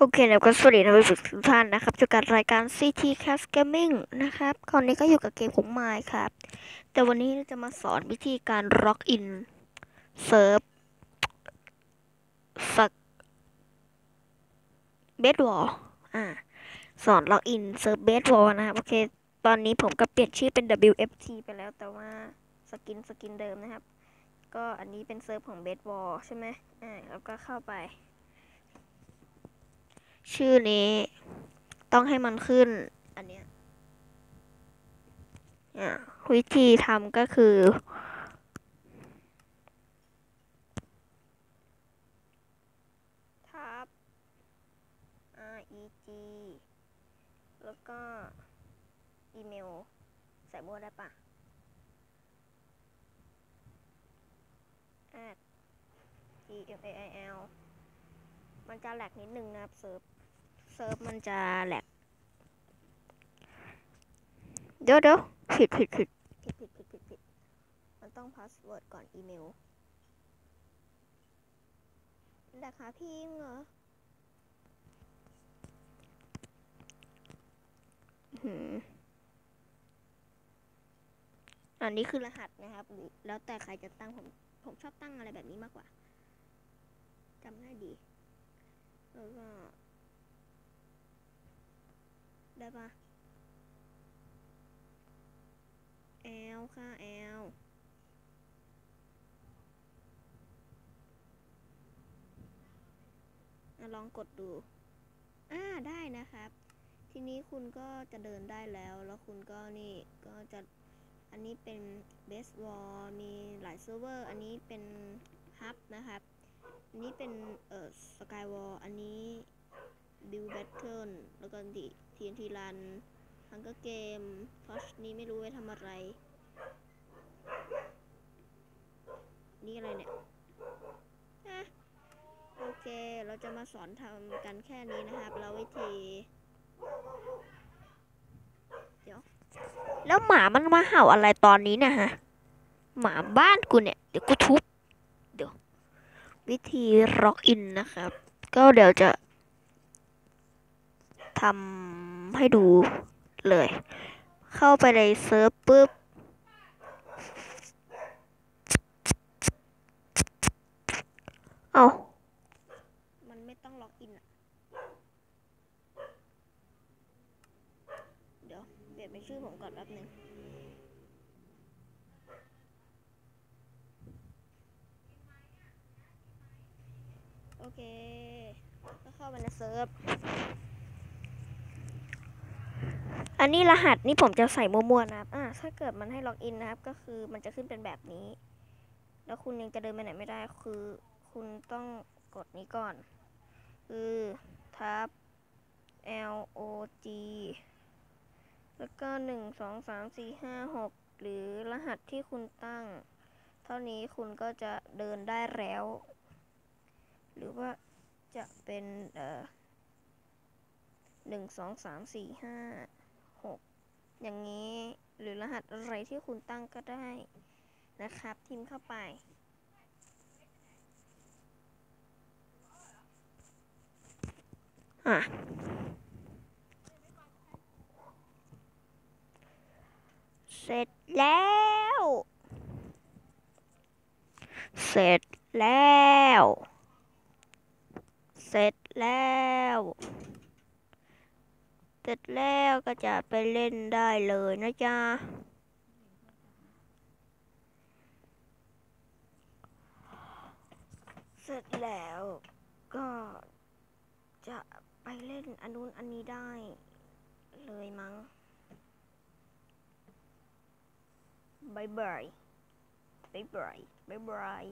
โอเคแล้วก็สวัสดีนผู้ชมทุกท่านนะครับจากการรายการ CT Cast Gaming นะครับคราวนี้ก็อยู่กับเกมของไมค์ครับ แต่วันนี้จะมาสอนวิธีการ Log In เซิร์ฟสักเบสวอลอ่าสอน Log In เซิร์ฟเบสวอลนะครับโอเค ตอนนี้ผมก็เปลี่ยนชื่อเป็น WFT ไปแล้วแต่ว่าสกินสกินเดิมนะครับ ก็อันนี้เป็นเซิร์ฟของเบสวอลใช่ไหมอ่าแล้วก็เข้าไป ชื่อนี้ ต้องให้มันขึ้น อันเนี้ยวิธีทำก็คือ ทับ R E G แล้วก็ อีเมล ใส่บัวได้ปะ at g m a i l มันจะแหลกนิดนึงนะครับเซิร์ฟ เซิร์ฟมันจะแหลกเดี๋ยวเดี๋ยวผิดผิดผิดผิดผิดผิดผิดผิดมันต้องพาสเวิร์ดก่อนอีเมลแหลกหาพิมเหรออันนี้คือรหัสนะครับ แล้วแต่ใครจะตั้ง ผม ผมชอบตั้งอะไรแบบนี้มากกว่าจำง่ายดี แล้วก็ ได้ปะ L ค่ะ L อะลองกดดู อ่า ได้นะครับ ทีนี้คุณก็จะเดินได้แล้ว แล้วคุณก็นี่ ก็จะ อันนี้เป็นเบสวอลมีหลายเซิร์ฟเวอร์ อันนี้เป็นฮับนะครับ อันนี้เป็นเอ่อสกายวอลอันนี้ บิลแบทเทิลแล้วก็ดีทีนทีรันทังก็เกมทอชนี้ไม่รู้ไว้ทำอะไร นี่อะไรเนี่ยอะโอเค เราจะมาสอนทำกันแค่นี้นะครับแล้ววิธี เดี๋ยว แล้วหมามันมาเห่าอะไรตอนนี้นะฮะ หมาบ้านกูเนี่ย เดี๋ยวกูทุบ เดี๋ยว วิธีล็อกอินนะครับ ก็เดี๋ยวจะ ทำให้ดูเลย เข้าไปในเซิร์ฟปุ๊บเอามันไม่ต้องล็อกอินอะเดี๋ยวเปลี่ยนเป็นชื่อผมก่อนแป๊บหนึงโอเค ก็เข้าไปในเซิร์ฟ อันนี้รหัสนี่ผมจะใส่มั่วๆนะครับอ่าถ้าเกิดมันให้ล็อกอินนะครับ ก็คือมันจะขึ้นเป็นแบบนี้ แล้วคุณยังจะเดินไปไหนไม่ได้ คือคุณต้องกดนี้ก่อน คือทับ L O G แล้วก็หนึ่งสองสามสี่ห้าหกหรือรหัสที่คุณตั้ง เท่านี้คุณก็จะเดินได้แล้ว หรือว่าจะเป็นเอ่อหนึ่งสองสามสี่ห้า หกอย่างนี้หรือรหัสอะไรที่คุณตั้งก็ได้นะครับพิมพ์เข้าไป อะเสร็จแล้ว เสร็จแล้ว เสร็จแล้ว เสร็จแล้วก็จะไปเล่นได้เลยนะจ๊ะเสร็จแล้วก็จะไปเล่นอันนู้นอันนี้ได้เลยมั้งบายบายบายบายบายบาย